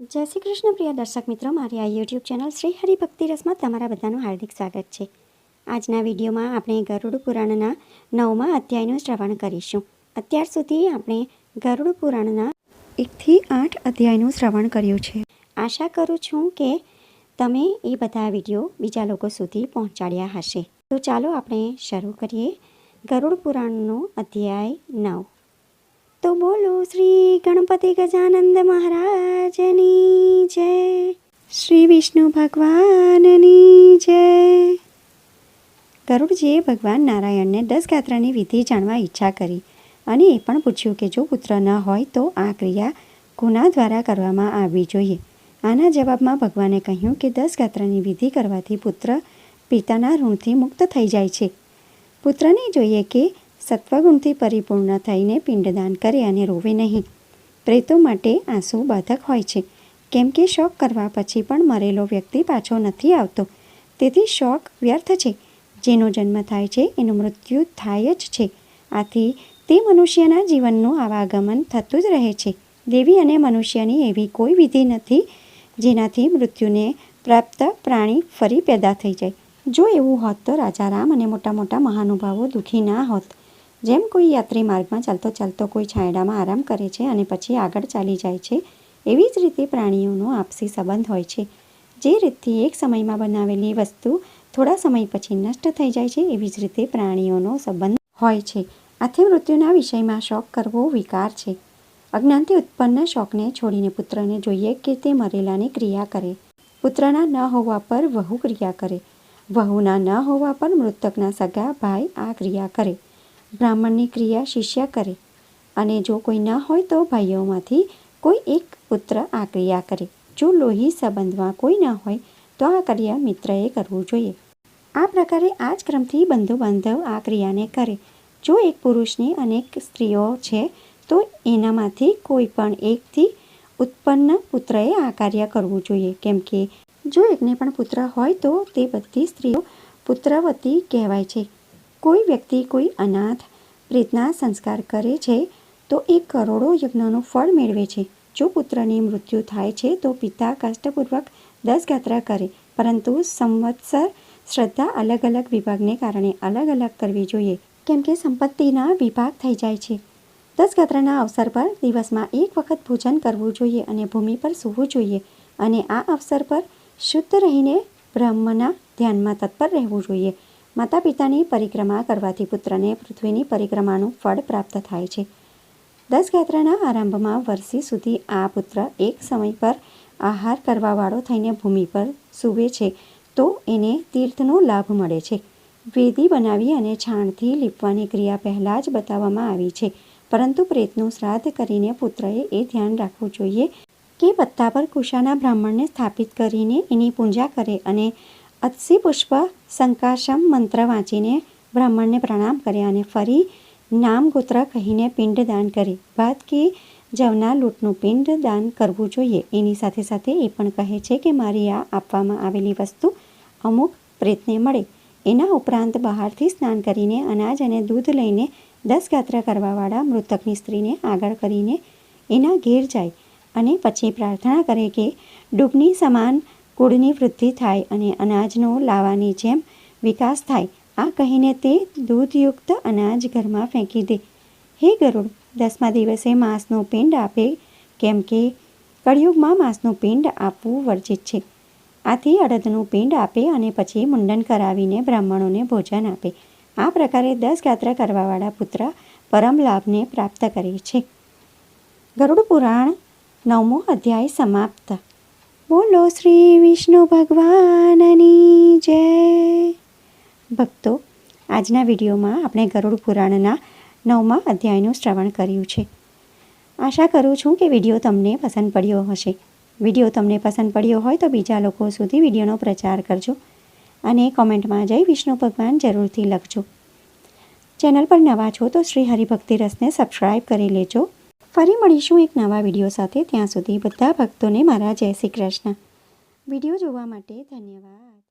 જય શ્રી કૃષ્ણ પ્રિય દર્શક મિત્રો, મારી આ યુટ્યુબ ચેનલ શ્રી હરિભક્તિ રસમાં તમારા બધાનું હાર્દિક સ્વાગત છે. આજના વિડીયોમાં આપણે ગરુડ પુરાણના નવમા અધ્યાયનું શ્રવણ કરીશું. અત્યાર સુધી આપણે ગરુડ પુરાણના એકથી આઠ અધ્યાયનું શ્રવણ કર્યું છે. આશા કરું છું કે તમે એ બધા વીડિયો બીજા લોકો સુધી પહોંચાડ્યા હશે. તો ચાલો આપણે શરૂ કરીએ ગરુડ પુરાણનો અધ્યાય નવ. તો બોલો શ્રી ગણપતિ ગજાનંદ મહારાજની જય. શ્રી વિષ્ણુ ભગવાનની જય. ગરુડજીએ ભગવાન નારાયણને દસ ગાત્રાની વિધિ જાણવા ઈચ્છા કરી અને એ પણ પૂછ્યું કે જો પુત્ર ન હોય તો આ ક્રિયા કોના દ્વારા કરવામાં આવવી જોઈએ. આના જવાબમાં ભગવાને કહ્યું કે દસ ગાત્રાની વિધિ કરવાથી પુત્ર પિતાના ઋણથી મુક્ત થઈ જાય છે. પુત્રને જોઈએ કે સત્વગુણથી પરિપૂર્ણ થઈને પિંડદાન કરે અને રોવે નહીં. પ્રેતો માટે આંસુ બાધક હોય છે. કેમ કે શોક કરવા પછી પણ મરેલો વ્યક્તિ પાછો નથી આવતો. તેથી શોક વ્યર્થ છે. જેનો જન્મ થાય છે, એનું મૃત્યુ થાય જ છે. આથી તે મનુષ્યના જીવનનું આવાગમન થતું જ રહે છે. દેવી અને મનુષ્યની એવી કોઈ વિધિ નથી જેનાથી મૃત્યુને પ્રાપ્ત પ્રાણી ફરી પેદા થઈ જાય. જો એવું હોત તો રાજા રામ અને મોટા મોટા મહાનુભાવો દુઃખી ના હોત. જેમ કોઈ યાત્રી માર્ગમાં ચાલતો ચાલતો કોઈ છાંયડામાં આરામ કરે છે અને પછી આગળ ચાલી જાય છે, એવી જ રીતે પ્રાણીઓનો આપસી સંબંધ હોય છે. જે રીતથી એક સમયમાં બનાવેલી વસ્તુ થોડા સમય પછી નષ્ટ થઈ જાય છે, એવી જ રીતે પ્રાણીઓનો સંબંધ હોય છે. આથી મૃત્યુના વિષયમાં શોક કરવો વિકાર છે. અજ્ઞાનથી ઉત્પન્ન શોકને છોડીને પુત્રને જોઈએ કે તે મરેલાની ક્રિયા કરે. પુત્રના ન હોવા પર વહુ ક્રિયા કરે. વહુના ન હોવા પર મૃતકના સગા ભાઈ આ ક્રિયા કરે. બ્રાહ્મણની ક્રિયા શિષ્ય કરે અને જો કોઈ ન હોય તો ભાઈઓમાંથી કોઈ એક પુત્ર આ ક્રિયા કરે. જો લોહી સંબંધમાં કોઈ ન હોય તો આ ક્રિયા મિત્રએ કરવું જોઈએ. આ પ્રકારે આ જ ક્રમથી બંધુ બાંધવ આ ક્રિયાને કરે. જો એક પુરુષની અનેક સ્ત્રીઓ છે, તો એનામાંથી કોઈ પણ એકથી ઉત્પન્ન પુત્રએ આ કાર્ય કરવું જોઈએ. કેમ કે જો એકને પણ પુત્ર હોય તો તે બધી સ્ત્રીઓ પુત્રવતી કહેવાય છે. કોઈ વ્યક્તિ કોઈ અનાથ પ્રેતના સંસ્કાર કરે છે, તો એ કરોડો યજ્ઞનું ફળ મેળવે છે. જો પુત્રની મૃત્યુ થાય છે, તો પિતા કષ્ટપૂર્વક દસ ગાત્રા કરે. પરંતુ સંવત્સર શ્રદ્ધા અલગ અલગ વિભાગને કારણે અલગ અલગ કરવી જોઈએ. કેમ કે સંપત્તિના વિભાગ થઈ જાય છે. દસ ગાત્રાના અવસર પર દિવસમાં એક વખત ભોજન કરવું જોઈએ અને ભૂમિ પર સૂવું જોઈએ. અને આ અવસર પર શુદ્ધ રહીને બ્રહ્મના ધ્યાનમાં તત્પર રહેવું જોઈએ. માતા પિતાની પરિક્રમા કરવાથી પુત્રને પૃથ્વીની પરિક્રમાનું ફળ પ્રાપ્ત થાય છે. દસ ગાત્રાના આરંભમાં વર્ષી સુધી આ પુત્ર એક સમય પર આહાર કરવાવાળો થઈને ભૂમિ પર સૂવે છે, તો એને તીર્થનો લાભ મળે છે. વેદી બનાવી અને છાણથી લીપવાની ક્રિયા પહેલાં જ બતાવવામાં આવી છે, પરંતુ પ્રેતનું શ્રાદ્ધ કરીને પુત્રએ એ ધ્યાન રાખવું જોઈએ કે પત્તા પર કુશાના બ્રાહ્મણને સ્થાપિત કરીને એની પૂજા કરે અને અત્સી પુષ્પ શંકાશમ મંત્ર વાંચીને બ્રાહ્મણને પ્રણામ કરે અને ફરી નામ ગોત્ર કહીને પિંડ દાન કરી. બાદ કે જવના લૂંટનું પિંડ દાન કરવું જોઈએ. એની સાથે સાથે એ પણ કહે છે કે મારી આ આપવામાં આવેલી વસ્તુ અમુક પ્રેતને મળે. એના ઉપરાંત બહારથી સ્નાન કરીને અનાજ અને દૂધ લઈને દસ ગાત્ર કરવાવાળા મૃતકની સ્ત્રીને આગળ કરીને એના ઘેર જાય અને પછી પ્રાર્થના કરે કે ડૂબની સમાન કુળની વૃદ્ધિ થાય અને અનાજનો લાવાની જેમ વિકાસ થાય. આ કહીને તે દૂધયુક્ત અનાજ ઘરમાં ફેંકી દે. હે ગરુડ, દસમા દિવસે માંસનું પિંડ આપે, કેમ કે કળિયુગમાં માંસનું પિંડ આપવું વર્જિત છે. આથી અડદનું પિંડ આપે અને પછી મુંડન કરાવીને બ્રાહ્મણોને ભોજન આપે. આ પ્રકારે દસ ગાત્ર કરવાવાળા પુત્ર પરમ લાભને પ્રાપ્ત કરે છે. ગરુડ પુરાણ નવમો અધ્યાય સમાપ્ત. બોલો શ્રી વિષ્ણુ ભગવાનની જય. ભક્તો, આજના વિડીયોમાં આપણે ગરુડ પુરાણના નવમા અધ્યાયનું શ્રવણ કર્યું છે. આશા કરું છું કે વીડિયો તમને પસંદ પડ્યો હશે. વીડિયો તમને પસંદ પડ્યો હોય તો બીજા લોકો સુધી વિડીયોનો પ્રચાર કરજો અને કોમેન્ટમાં જય વિષ્ણુ ભગવાન જરૂરથી લખજો. ચેનલ પર નવા છો તો શ્રી હરિભક્તિ રસને સબસ્ક્રાઈબ કરી લેજો ફરી મળીશું એક નવા વીડિયો સાથે. ત્યાં સુધી બધા ભક્તોને મારા જય શ્રી કૃષ્ણ. વીડિયો જોવા માટે ધન્યવાદ.